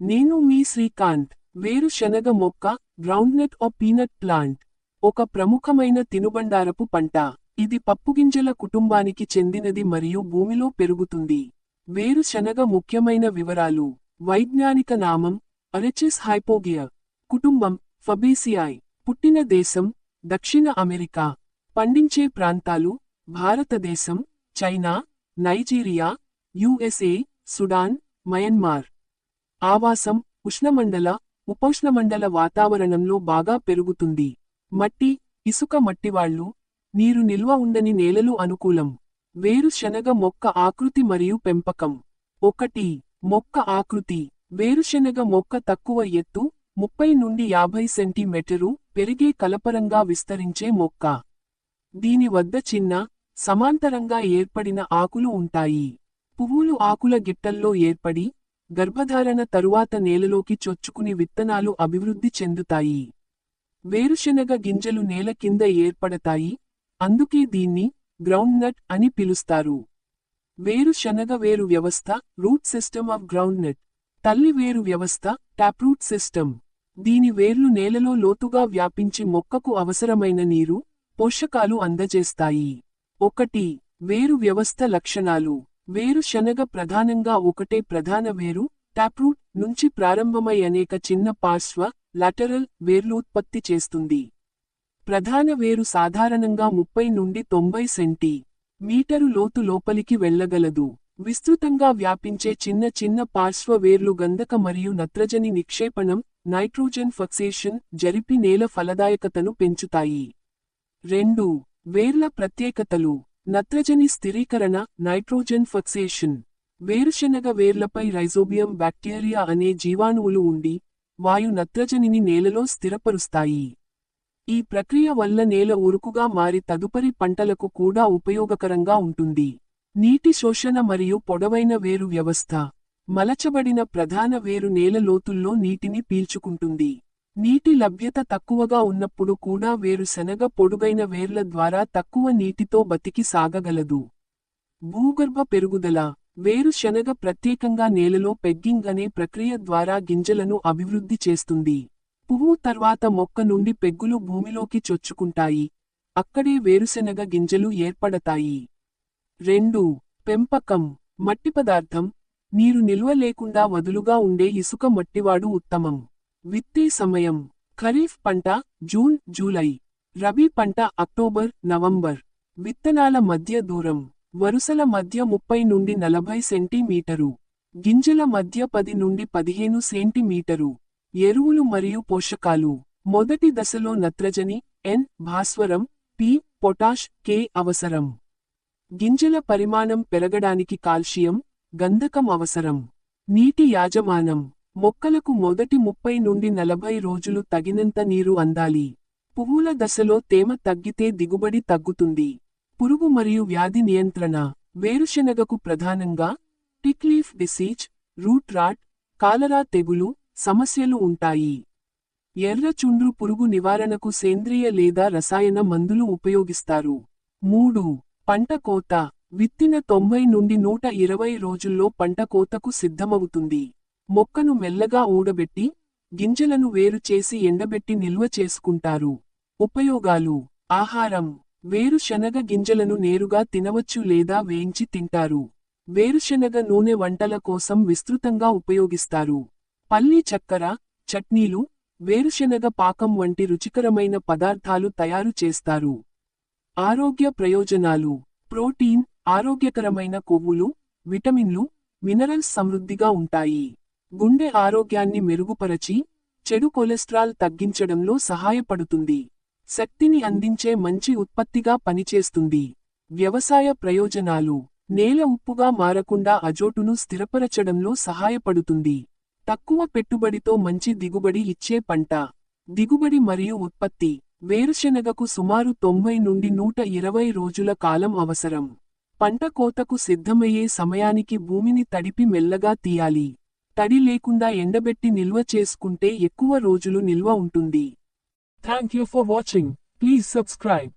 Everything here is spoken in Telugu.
నేను మీ శ్రీకాంత్ వేరుశనగ మొక్క గ్రౌండ్నట్ ఓ పీనట్ ప్లాంట్ ఒక ప్రముఖమైన తినుబండారపు పంట. ఇది పప్పుగింజల కుటుంబానికి చెందినది మరియు భూమిలో పెరుగుతుంది. వేరుశనగ ముఖ్యమైన వివరాలు. వైజ్ఞానిక నామం అరెచిస్ హైపోగియా. కుటుంబం ఫబేసియాయ్ పుట్టిన దేశం దక్షిణ అమెరికా. పండించే ప్రాంతాలు భారతదేశం China Nigeria USA Sudan Myanmar. ఆవాసం ఉష్ణమండల ఉపోష్ణమండల వాతావరణంలో బాగా పెరుగుతుంది. మట్టి ఇసుక మట్టివాళ్ళు నీరు నిల్వ ఉండని నేలలు అనుకూలం. వేరుశనగ మొక్క ఆకృతి మరియు పెంపకం. ఒకటి మొక్క ఆకృతి. వేరుశనగ మొక్క తక్కువ ఎత్తు ముప్పై నుండి యాభై సెంటీమీటరు పెరిగే కలపరంగా విస్తరించే మొక్క. దీని వద్ద చిన్న సమాంతరంగా ఏర్పడిన ఆకులు ఉంటాయి. పువ్వులు ఆకుల గిట్టల్లో ఏర్పడి గర్భధారణ తరువాత నేలలోకి చొచ్చుకుని విత్తనాలు అభివృద్ధి చెందుతాయి. వేరుశెనగ గింజలు నేల కింద ఏర్పడతాయి. అందుకే దీన్ని గ్రౌండ్నట్ అని పిలుస్తారు. వేరుశెనగ వేరు వ్యవస్థ రూట్ సిస్టమ్ ఆఫ్ గ్రౌండ్నట్ తల్లి వేరు వ్యవస్థ టాప్రూట్ సిస్టమ్. దీని వేర్లు నేలలో లోతుగా వ్యాపించి మొక్కకు అవసరమైన నీరు పోషకాలు అందజేస్తాయి. ఒకటి వేరు వ్యవస్థ లక్షణాలు. వేరుశనగ ప్రధానంగా ఒకటే ప్రధాన వేరు టాప్రూట్ నుంచి ప్రారంభమై అనేక చిన్న పార్శ్వ లాటరల్ వేర్లు ఉత్పత్తి చేస్తుంది. ప్రధాన వేరు సాధారణంగా ముప్పై నుండి తొంభై సెంటి మీటరు లోతు లోపలికి వెళ్ళగలదు. విస్తృతంగా వ్యాపించే చిన్న చిన్న పార్శ్వ వేర్లు గంధక మరియు నత్రజని నిక్షేపణం నైట్రోజన్ ఫక్సేషన్ జరిపి నేల ఫలదాయకతను పెంచుతాయి. రెండు వేర్ల ప్రత్యేకతలు. నత్రజని స్థిరీకరణ నైట్రోజన్ ఫక్సేషన్. వేరుశెనగ వేర్లపై రైజోబియం బ్యాక్టీరియా అనే జీవాణువులు ఉండి వాయు నత్రజనిని నేలలో స్థిరపరుస్తాయి. ఈ ప్రక్రియ వల్ల నేల ఉరుకుగా మారి తదుపరి పంటలకు కూడా ఉపయోగకరంగా ఉంటుంది. నీటి శోషణ మరియు పొడవైన వేరు వ్యవస్థ. మలచబడిన ప్రధాన వేరు నేల లోతుల్లో నీటిని పీల్చుకుంటుంది. నీటి లభ్యత తక్కువగా ఉన్నప్పుడు కూడా వేరుశెనగ పొడుగైన వేర్ల ద్వారా తక్కువ నీటితో బతికి సాగగలదు. భూగర్భ పెరుగుదల వేరుశెనగ ప్రత్యేకంగా నేలలో పెగ్గింగ్ అనే ప్రక్రియ ద్వారా గింజలను అభివృద్ధి చేస్తుంది. పువ్వు తర్వాత మొక్క నుండి పెగ్గులు భూమిలోకి చొచ్చుకుంటాయి. అక్కడే వేరుశెనగ గింజలు ఏర్పడతాయి. రెండు పెంపకం మట్టి పదార్థం నీరు నిల్వ లేకుండా వదులుగా ఉండే ఇసుక మట్టివాడు ఉత్తమం. విత్తే సమయం. ఖరీఫ్ పంట జూన్ జూలై. రబీ పంట అక్టోబర్ నవంబర్. విత్తనాల మధ్య దూరం. వరుసల మధ్య ముప్పై నుండి నలభై సెంటీమీటరు. గింజల మధ్య పది నుండి పదిహేను సెంటీమీటరు. ఎరువులు మరియు పోషకాలు. మొదటి దశలో నత్రజని ఎన్ భాస్వరం పి పొటాష్ కే అవసరం. గింజల పరిమాణం పెరగడానికి కాల్షియం గంధకం అవసరం. నీటి యాజమానం. మొక్కలకు మొదటి ముప్పై నుండి నలభై రోజులు తగినంత నీరు అందాలి. పువ్వుల దశలో తేమ తగ్గితే దిగుబడి తగ్గుతుంది. పురుగు మరియు వ్యాధి నియంత్రణ. వేరుశెనగకు ప్రధానంగా tikka leaf disease root rot కాలరా తెగులు సమస్యలు ఉంటాయి. ఎర్ర చుండ్రు పురుగు నివారణకు సేంద్రియ లేదా రసాయన మందులు ఉపయోగిస్తారు. మూడు పంట కోత. విత్తిన తొంభై నుండి నూట ఇరవై రోజుల్లో పంట కోతకు సిద్ధమవుతుంది. మొక్కను మెల్లగా ఊడబెట్టి గింజలను వేరు చేసి ఎండబెట్టి నిల్వ చేసుకుంటారు. ఉపయోగాలు. ఆహారం. వేరుశనగ గింజలను నేరుగా తినవచ్చు లేదా వేయించి తింటారు. వేరుశనగ నూనె వంటల కోసం విస్తృతంగా ఉపయోగిస్తారు. పల్లి చక్కెర చట్నీలు వేరుశనగ పాకం వంటి రుచికరమైన పదార్థాలు తయారు చేస్తారు. ఆరోగ్య ప్రయోజనాలు. ప్రోటీన్ ఆరోగ్యకరమైన కొవ్వులు విటమిన్లు మినరల్స్ సమృద్ధిగా ఉంటాయి. గుండె ఆరోగ్యాన్ని మెరుగుపరచి చెడు కొలెస్ట్రాల్ తగ్గించడంలో సహాయపడుతుంది. శక్తిని అందించే మంచి ఉత్పత్తిగా పనిచేస్తుంది. వ్యవసాయ ప్రయోజనాలు నేల ఉప్పుగా మారకుండా అజోటును స్థిరపరచడంలో సహాయపడుతుంది. తక్కువ పెట్టుబడితో మంచి దిగుబడి ఇచ్చే పంట దిగుబడి మరియు ఉత్పత్తి వేరుశెనగకు సుమారు తొంభై నుండి నూట ఇరవై రోజుల కాలం అవసరం. పంట కోతకు సిద్ధమయ్యే సమయానికి భూమిని తడిపి మెల్లగా తీయాలి. తడి లేకుండా ఎండబెట్టి నిల్వ చేసుకుంటే ఎక్కువ రోజులు నిల్వ ఉంటుంది. Thank you for watching please subscribe